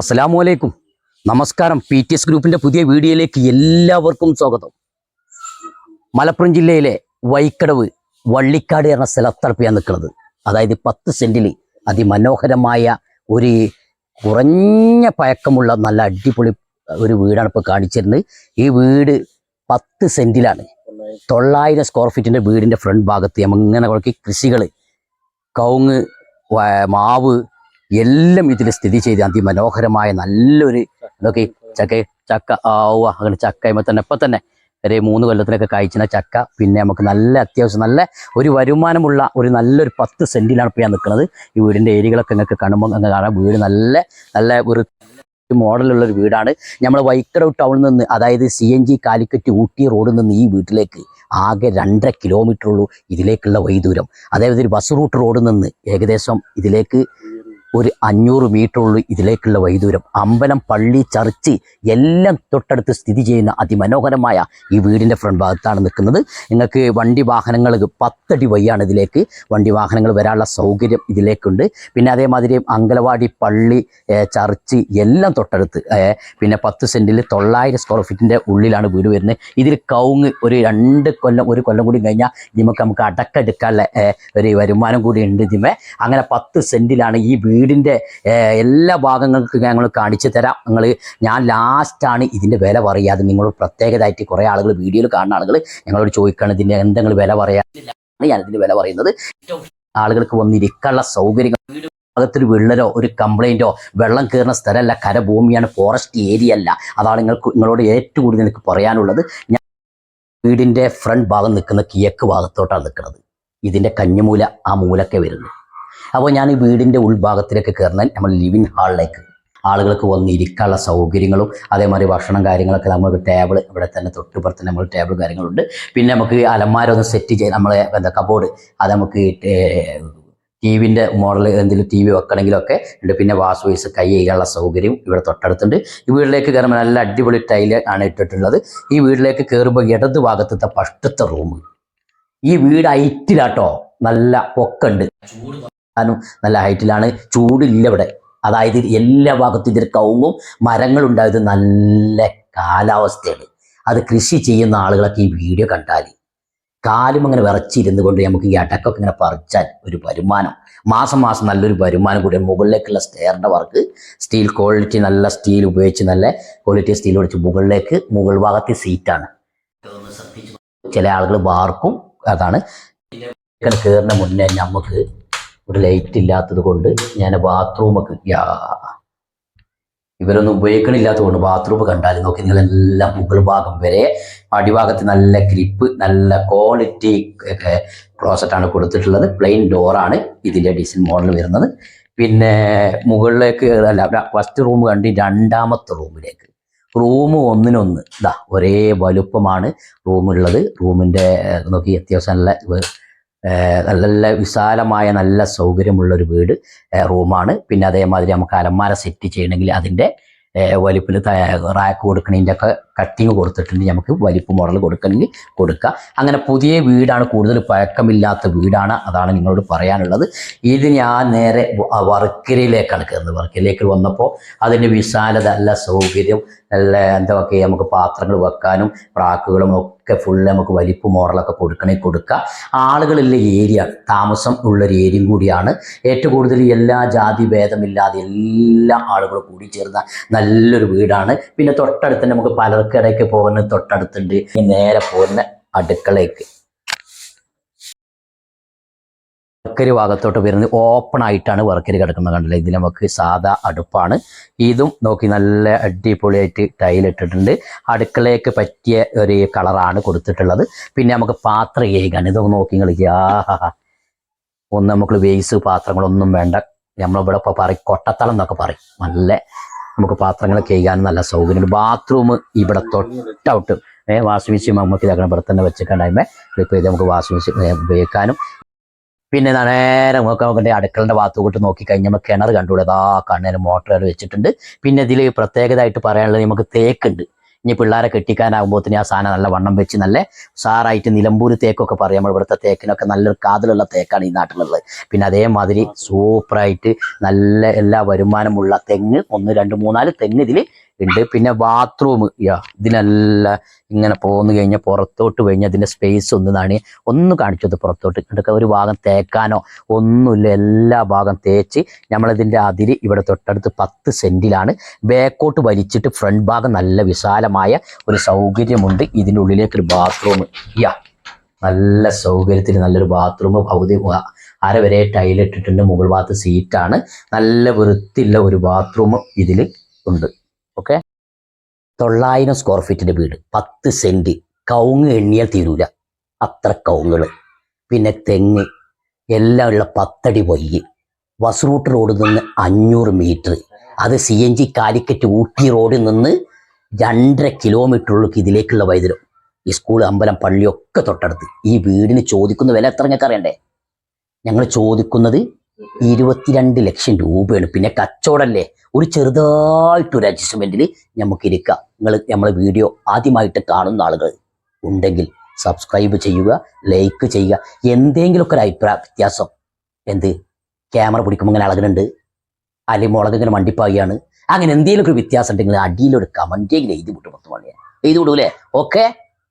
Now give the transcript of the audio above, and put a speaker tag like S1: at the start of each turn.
S1: അസ്സലാമു അലൈക്കും നമസ്കാരം. പി ടി എസ് ഗ്രൂപ്പിന്റെ പുതിയ വീഡിയോയിലേക്ക് എല്ലാവർക്കും സ്വാഗതം. മലപ്പുറം ജില്ലയിലെ വൈക്കടവ് വള്ളിക്കാട് എന്ന സ്ഥലത്തറപ്പിയാണ് നിൽക്കുന്നത്. അതായത് പത്ത് സെന്റിൽ അതിമനോഹരമായ ഒരു കുറഞ്ഞ പഴക്കമുള്ള നല്ല അടിപൊളി ഒരു വീടാണ് ഇപ്പോൾ കാണിച്ചിരുന്നത്. ഈ വീട് പത്ത് സെന്റിലാണ്. തൊള്ളായിരം സ്ക്വയർ ഫീറ്റിന്റെ വീടിന്റെ ഫ്രണ്ട് ഭാഗത്ത് ഇങ്ങനെ കുറക്കി കൃഷികൾ കവുങ്ങ് മാവ് എല്ലാം ഇതിൽ സ്ഥിതി ചെയ്ത് അതിമനോഹരമായ നല്ലൊരു ഇതൊക്കെ ചക്ക ചക്ക ആവുക അങ്ങനെ ചക്കയുമ്പോൾ തന്നെ. ഇപ്പം തന്നെ ഒരു മൂന്ന് കൊല്ലത്തിലൊക്കെ കഴിച്ചിന ചക്ക. പിന്നെ നമുക്ക് നല്ല അത്യാവശ്യം നല്ല ഒരു വരുമാനമുള്ള ഒരു നല്ലൊരു പത്ത് സെന്റിലാണ് ഇപ്പോൾ ഞാൻ നിൽക്കുന്നത്. ഈ വീടിന്റെ ഏരിയകളൊക്കെ നിങ്ങൾക്ക് കാണുമ്പോൾ അങ്ങ് കാണാം. വീട് നല്ല നല്ല ഒരു മോഡലുള്ള ഒരു വീടാണ്. നമ്മൾ വൈക്കടവ് ടൗണിൽ നിന്ന് അതായത് C N G Calicut Ooty റോഡിൽ നിന്ന് ഈ വീട്ടിലേക്ക് ആകെ രണ്ടര കിലോമീറ്റർ ഉള്ളൂ ഇതിലേക്കുള്ള വൈദൂരം അതായത് ഒരു ബസ് റൂട്ട് റോഡിൽ നിന്ന് ഏകദേശം ഇതിലേക്ക് ഒരു അഞ്ഞൂറ് മീറ്റർ ഉള്ളൂ ഇതിലേക്കുള്ള വൈദൂരം. അമ്പലം പള്ളി ചർച്ച് എല്ലാം തൊട്ടടുത്ത് സ്ഥിതി ചെയ്യുന്ന അതിമനോഹരമായ ഈ വീടിന്റെ ഫ്രണ്ട് ഭാഗത്താണ് നിൽക്കുന്നത്. നിങ്ങൾക്ക് വണ്ടി വാഹനങ്ങൾ പത്തടി വഴിയാണ് ഇതിലേക്ക് വണ്ടി വാഹനങ്ങൾ വരാനുള്ള സൗകര്യം ഇതിലേക്കുണ്ട്. പിന്നെ അതേമാതിരി അങ്കലവാടി പള്ളി ചർച്ച് എല്ലാം തൊട്ടടുത്ത് പിന്നെ പത്ത് സെന്റിൽ തൊള്ളായിരം സ്ക്വയർ ഫീറ്റിന്റെ ഉള്ളിലാണ് വീട് വരുന്നത്. ഇതിൽ കൗങ്ങ് ഒരു രണ്ട് കൊല്ലം ഒരു കൊല്ലം കൂടി കഴിഞ്ഞാൽ നമുക്ക് നമുക്ക് അടക്കെടുക്കാനുള്ള ഒരു വരുമാനം കൂടി ഉണ്ട് ഇതിമേ. അങ്ങനെ പത്ത് സെന്റിലാണ് ഈ വീടിന്റെ എല്ലാ ഭാഗങ്ങൾക്കും ഞങ്ങൾ കാണിച്ചു തരാം. നിങ്ങൾ ഞാൻ ലാസ്റ്റാണ് ഇതിന്റെ വില പറയാതെ നിങ്ങൾ പ്രത്യേകമായിട്ട് കുറേ ആളുകൾ വീഡിയോയിൽ കാണുന്ന ആളുകൾ ഞങ്ങളോട് ചോദിക്കുകയാണ് ഇതിന്റെ എന്തെങ്കിലും വില പറയാനില്ല ഞാൻ ഇതിന്റെ വില പറയുന്നത്. ആളുകൾക്ക് വന്നിരിക്കാനുള്ള സൗകര്യങ്ങൾ ഭാഗത്തൊരു വിള്ളലോ ഒരു കംപ്ലൈന്റോ വെള്ളം കയറുന്ന സ്ഥലമല്ല കരഭൂമിയാണ് ഫോറസ്റ്റ് ഏരിയ അല്ല. അതാണ് നിങ്ങൾക്ക് നിങ്ങളോട് ഏറ്റവും കൂടുതൽ എനിക്ക് പറയാനുള്ളത്. ഞാൻ വീടിന്റെ ഫ്രണ്ട് ഭാഗം നിൽക്കുന്ന കിഴക്ക് ഭാഗത്തോട്ടാണ് നിൽക്കുന്നത്. ഇതിന്റെ കഞ്ഞിമൂല ആ മൂലക്കെ വരുന്നു അപ്പോൾ ഞാൻ ഈ വീടിന്റെ ഉൾഭാഗത്തിലേക്ക് കയറുന്ന നമ്മൾ ലിവിങ് ഹാളിലേക്ക് ആളുകൾക്ക് വന്ന് ഇരിക്കാനുള്ള സൗകര്യങ്ങളും അതേമാതിരി ഭക്ഷണം കാര്യങ്ങളൊക്കെ നമുക്ക് ടേബിൾ ഇവിടെ തന്നെ തൊട്ടുപുറത്ത് നമ്മൾ ടേബിൾ കാര്യങ്ങളുണ്ട്. പിന്നെ നമുക്ക് അലമാര ഒന്ന് സെറ്റ് ചെയ്ത് നമ്മളെ എന്താ കബോർഡ് അത് നമുക്ക് ടി വിന്റെ മോഡൽ എന്തെങ്കിലും ടി വി വെക്കണമെങ്കിലൊക്കെ ഉണ്ട്. പിന്നെ വാഷ് വൈസ് കൈ ചെയ്യാനുള്ള സൗകര്യം ഇവിടെ തൊട്ടടുത്തുണ്ട്. ഈ വീട്ടിലേക്ക് കയറുമ്പോൾ നല്ല അടിപൊളി ടൈൽ ആണ് ഇട്ടിട്ടുള്ളത്. ഈ വീട്ടിലേക്ക് കയറുമ്പോൾ ഇടത് ഭാഗത്തത്തെ ഫസ്റ്റത്തെ റൂം ഈ വീട് ഐറ്റിലാട്ടോ നല്ല പൊക്കുണ്ട് ചൂട് നല്ല ഹൈറ്റിലാണ്. ചൂടില്ല ഇവിടെ. അതായത് എല്ലാ ഭാഗത്തും ഇതിൽ കവുങ്ങും മരങ്ങളുണ്ടായത് നല്ല കാലാവസ്ഥയാണ്. അത് കൃഷി ചെയ്യുന്ന ആളുകളൊക്കെ ഈ വീഡിയോ കണ്ടാൽ കാലും അങ്ങനെ വിറച്ചിരുന്നു കൊണ്ട് നമുക്ക് ഈ അടക്കൊക്കെ ഇങ്ങനെ പറിച്ചാൽ ഒരു വരുമാനം. മാസം മാസം നല്ലൊരു വരുമാനം കൂടി മുകളിലേക്കുള്ള സ്റ്റെയറിന്റെ വർക്ക് സ്റ്റീൽ ക്വാളിറ്റി നല്ല സ്റ്റീൽ ഉപയോഗിച്ച് നല്ല ക്വാളിറ്റി സ്റ്റീൽ ഉപയോഗിച്ച് മുകളിലേക്ക് മുകൾ ഭാഗത്തെ സീറ്റാണ് ചില ആളുകൾ വാർക്കും അതാണ്. കയറുന്ന മുന്നേ നമുക്ക് ഒരു ലൈറ്റ് ഇല്ലാത്തത് കൊണ്ട് ഞാൻ ബാത്റൂമൊക്കെ യാ. ഇവരൊന്നും ഉപയോഗിക്കണില്ലാത്തത് കൊണ്ട് ബാത്റൂം കണ്ടാൽ നോക്കി നിങ്ങളെല്ലാം മുകൾ ഭാഗം വരെ അടിഭാഗത്ത് നല്ല ഗ്രിപ്പ് നല്ല ക്വാളിറ്റി ക്ലോസറ്റാണ് കൊടുത്തിട്ടുള്ളത്. പ്ലെയിൻ ഡോറാണ് ഇതിന്റെ ഡിസൈൻ മോഡൽ വരുന്നത്. പിന്നെ മുകളിലേക്ക് അല്ല ഫസ്റ്റ് റൂം കണ്ടി രണ്ടാമത്തെ റൂമിലേക്ക് റൂം ഒന്നിനൊന്ന് ഇതാ ഒരേ വലുപ്പമാണ് റൂമുള്ളത് റൂമിന്റെ നോക്കി അത്യാവശ്യം നല്ല നല്ല വിശാലമായ നല്ല സൗകര്യമുള്ള ഒരു വീട് റൂമാണ്. പിന്നെ അതേമാതിരി നമുക്ക് അലമാര സെറ്റ് ചെയ്യണമെങ്കിൽ അതിന്റെ വലിപ്പിൽ റാക്ക് കൊടുക്കണതിന്റെ ഒക്കെ കട്ടിങ് കൊടുത്തിട്ടുണ്ട് നമുക്ക് വലിപ്പ് മോഡൽ കൊടുക്കണമെങ്കിൽ കൊടുക്കുക അങ്ങനെ പുതിയ വീടാണ് കൂടുതൽ പഴക്കമില്ലാത്ത വീടാണ് അതാണ് നിങ്ങളോട് പറയാനുള്ളത്. ഇത് ഞാൻ നേരെ വർക്കരയിലേക്കാണ് കയറുന്നത്. വർക്കരയിലേക്ക് വന്നപ്പോൾ അതിന്റെ വിശാലത നല്ല സൗകര്യം നല്ല എന്തൊക്കെ നമുക്ക് പാത്രങ്ങൾ വെക്കാനും പ്രാക്കുകളും ഒക്കെ ഫുള്ള് നമുക്ക് വലിപ്പ് മോഡലൊക്കെ കൊടുക്കണേ കൊടുക്കുക ആളുകളുള്ള ഏരിയ താമസം ഉള്ളൊരു ഏരിയയും കൂടിയാണ്. ഏറ്റവും കൂടുതൽ എല്ലാ ജാതി ഭേദമില്ലാതെ എല്ലാ ആളുകളും കൂടി ചേർന്ന നല്ലൊരു വീടാണ്. പിന്നെ തൊട്ടടുത്ത് നമുക്ക് പലർക്കിടയ്ക്ക് പോകുന്ന തൊട്ടടുത്തുണ്ട്. ഈ നേരെ പോകുന്ന അടുക്കളയ്ക്ക്. വർക്കരി ഭാഗത്തോട്ട് വരുന്നത് ഓപ്പൺ ആയിട്ടാണ് വർക്കരി കിടക്കുന്നത് കണ്ടില്ല? ഇതിൽ നമുക്ക് സാധാ അടുപ്പാണ്. ഇതും നോക്കി നല്ല അടിപൊളിയായിട്ട് ടൈൽ ഇട്ടിട്ടുണ്ട്. അടുക്കളയ്ക്ക് പറ്റിയ ഒരു കളറാണ് കൊടുത്തിട്ടുള്ളത്. പിന്നെ നമുക്ക് പാത്ര ഏകാണ് ഇതൊക്കെ നോക്കി കളിക്കുക ഒന്ന് നമുക്ക് വേസ്റ്റ് പാത്രങ്ങളൊന്നും വേണ്ട. നമ്മളിവിടെ ഇപ്പോൾ പറയും കൊട്ടത്തളം എന്നൊക്കെ പറയും. നല്ല നമുക്ക് പാത്രങ്ങൾ കഴുകാൻ നല്ല സൗകര്യമുണ്ട് ബാത്റൂം ഇവിടെ തൊട്ടൗട്ട്. വാഷിംഗ് മെഷീൻ നമുക്ക് ഇതാക്കണം ഇവിടെ തന്നെ വെച്ചിട്ടുണ്ടായ്മേ ക്ലിപ്പ് ചെയ്ത് നമുക്ക് വാഷിംഗ് മെഷീൻ ഉപയോഗിക്കാനും. പിന്നെ നേരെ നമുക്ക് നോക്കണ്ടേ അടുക്കളന്റെ ഭാഗത്ത് കൂട്ട് നോക്കി കഴിഞ്ഞാൽ നമുക്ക് കിണർ കണ്ടുകൂടെ ആ കണ്ണിന് മോട്ടറുകൾ വെച്ചിട്ടുണ്ട്. പിന്നെ ഇതിൽ പ്രത്യേകതയായിട്ട് പറയാനുള്ളത് നമുക്ക് തേക്കുണ്ട്. ഇനി പിള്ളേരെ കെട്ടിക്കാനാകുമ്പോഴത്തേന് ആ സാധനം നല്ല വണ്ണം വെച്ച് നല്ല സാറായിട്ട് നിലമ്പൂർ തേക്കൊക്കെ പറയും. നമ്മൾ ഇവിടുത്തെ തേക്കിനൊക്കെ നല്ലൊരു കാതിലുള്ള തേക്കാണ് ഈ നാട്ടിലുള്ളത്. പിന്നെ അതേമാതിരി സൂപ്പറായിട്ട് നല്ല എല്ലാ വരുമാനമുള്ള തെങ്ങ് ഒന്ന് രണ്ട് മൂന്നാൽ തെങ്ങ് ഇതിൽ ഉണ്ട്. പിന്നെ ബാത്റൂം യാ ഇതിനെല്ലാം ഇങ്ങനെ പോന്നു കഴിഞ്ഞാൽ പുറത്തോട്ട് കഴിഞ്ഞാൽ അതിന്റെ സ്പേസ് ഒന്നാണ് ഒന്ന് കാണിച്ചത് പുറത്തോട്ട്. ഇതൊക്കെ ഒരു ഭാഗം തേക്കാനോ ഒന്നുമില്ല. എല്ലാ ഭാഗം തേച്ച് നമ്മളിതിന്റെ അതിര് ഇവിടെ തൊട്ടടുത്ത് പത്ത് സെന്റിലാണ് ബാക്കോട്ട് വലിച്ചിട്ട് ഫ്രണ്ട് ഭാഗം നല്ല വിശാലമായ ഒരു സൗകര്യമുണ്ട്. ഇതിന്റെ ഉള്ളിലേക്കൊരു ബാത്റൂം യാ നല്ല സൗകര്യത്തിൽ നല്ലൊരു ബാത്റൂം ഭൗതിക അരവരെ അര വരെ ടൈലിട്ടിട്ടുണ്ട് മുകൾ ഭാഗത്ത് സീറ്റാണ് നല്ല വൃത്തിയുള്ള ഒരു ബാത്റൂം ഇതിൽ ഉണ്ട്. ഓക്കെ? തൊള്ളായിരം സ്ക്വയർ ഫീറ്റിന്റെ വീട്. പത്ത് സെന്റ് കവുങ്ങ് എണ്ണിയാൽ തീരൂല. അത്ര കവുങ്ങുകൾ പിന്നെ തെങ്ങ്. എല്ലാം ഉള്ള പത്തടി പൊയ്യ്. വസ്റൂട്ട് റോഡിൽ നിന്ന് അഞ്ഞൂറ് മീറ്റർ അത് C N G Calicut Ooty റോഡിൽ നിന്ന് രണ്ടര കിലോമീറ്ററുള്ളിൽ ഇതിലേക്കുള്ള വൈദ്യുതം ഈ സ്കൂൾ അമ്പലം പള്ളിയൊക്കെ തൊട്ടടുത്ത്. ഈ വീടിന് ചോദിക്കുന്ന വില എത്ര ഞങ്ങൾക്ക് അറിയണ്ടേ ഞങ്ങൾ ചോദിക്കുന്നത് ഇരുപത്തിരണ്ട് ലക്ഷം രൂപയാണ്. പിന്നെ കച്ചവടല്ലേ? ഒരു ചെറുതായിട്ടൊരു അഡ്ജസ്റ്റ്മെന്റിൽ നമുക്ക് ഇരിക്കാം നിങ്ങൾ നമ്മളെ വീഡിയോ ആദ്യമായിട്ട് കാണുന്ന ആളുകൾ ഉണ്ടെങ്കിൽ സബ്സ്ക്രൈബ് ചെയ്യുക ലൈക്ക് ചെയ്യുക. എന്തെങ്കിലുമൊക്കെ ഒരു അഭിപ്രായ വ്യത്യാസം. എന്ത്? ക്യാമറ പിടിക്കുമ്പോൾ ഇങ്ങനെ അളകുന്നുണ്ട്. അല്ലെങ്കിൽ മുളക് ഇങ്ങനെ മണ്ടിപ്പായാണ് അങ്ങനെ എന്തെങ്കിലുമൊക്കെ ഒരു വ്യത്യാസം ഉണ്ടെങ്കിൽ അടിയിലൊരു കമന്റെങ്കിലും എഴുതി വിട്ടു പത്ത് മണിയാണ് എഴുതി വിടൂലേ? ഓക്കെ